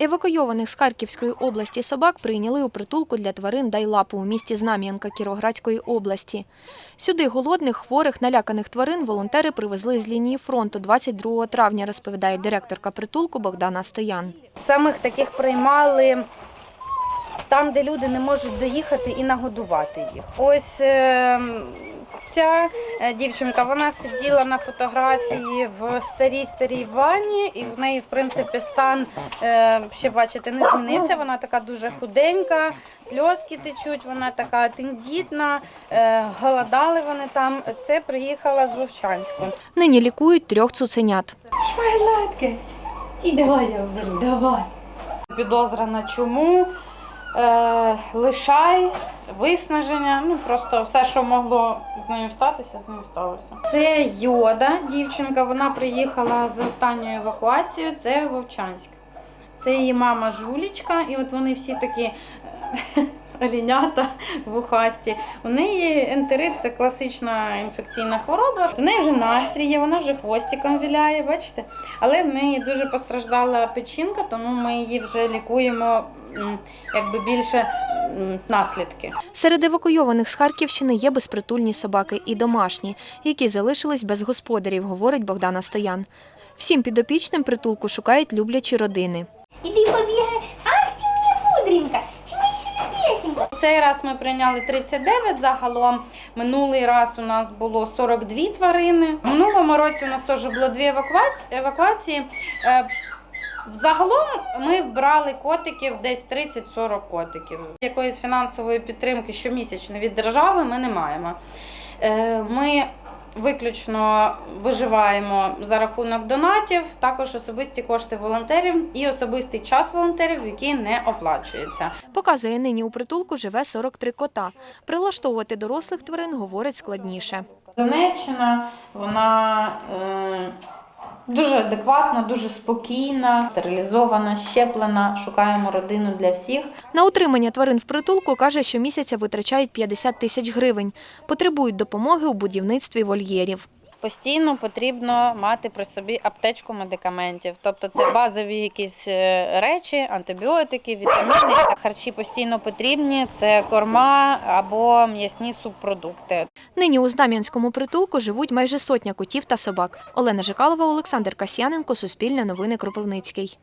Евакуйованих з Харківської області собак прийняли у притулку для тварин Дайлапу у місті Знам'янка Кіровоградської області. Сюди голодних, хворих, наляканих тварин волонтери привезли з лінії фронту 22 травня, розповідає директорка притулку Богдана Стоян. Самих таких приймали там, де люди не можуть доїхати і нагодувати їх. Ось е, ця е, дівчинка вона сиділа на фотографії в старій старій ванні, і в неї, в принципі, стан е, ще бачите, не змінився. Вона така дуже худенька, сльозки течуть, вона така тендітна, е, голодали вони там. Це приїхала з Вовчанську. Нині лікують трьох цуценят. Ті давай я беру, давай. Підозра на чуму, е, лишай, виснаження. Ну просто все, що могло з нею статися, з нею сталося. Це йода, дівчинка. Вона приїхала з останньою евакуацією. Це Вовчанськ. Це її мама Жулічка, і от вони всі такі. Олінята вухасті. У неї ентерит це класична інфекційна хвороба. У неї вже настрій є, вона вже хвостиком віляє, бачите? Але в неї дуже постраждала печінка, тому ми її вже лікуємо якби більше наслідки. Серед евакуйованих з Харківщини є безпритульні собаки і домашні, які залишились без господарів, говорить Богдана Стоян. Всім підопічним притулку шукають люблячі родини. Іди побігай. Цей раз ми прийняли 39 загалом. Минулий раз у нас було 42 тварини. В минулому році у нас теж було дві евакуації. Е, Взагалом ми брали котиків десь 30-40 котиків. Якоїсь фінансової підтримки щомісячно від держави ми не маємо. Е, Ми виключно виживаємо за рахунок донатів, також особисті кошти волонтерів і особистий час волонтерів, який не оплачується. Показує, нині у притулку живе 43 кота. Прилаштовувати дорослих тварин, говорить, складніше. Донеччина, вона е, дуже адекватна, дуже спокійна, стерилізована, щеплена. Шукаємо родину для всіх. На утримання тварин в притулку, каже, що місяця витрачають 50 тисяч гривень. Потребують допомоги у будівництві вольєрів. Постійно потрібно мати при собі аптечку медикаментів, тобто це базові якісь е, речі, антибіотики, вітаміни. Харчі постійно потрібні. Це корма або м'ясні субпродукти. Нині у Знам'янському притулку живуть майже сотня котів та собак. Олена Жикалова, Олександр Касьяненко, Суспільне новини Кропивницький.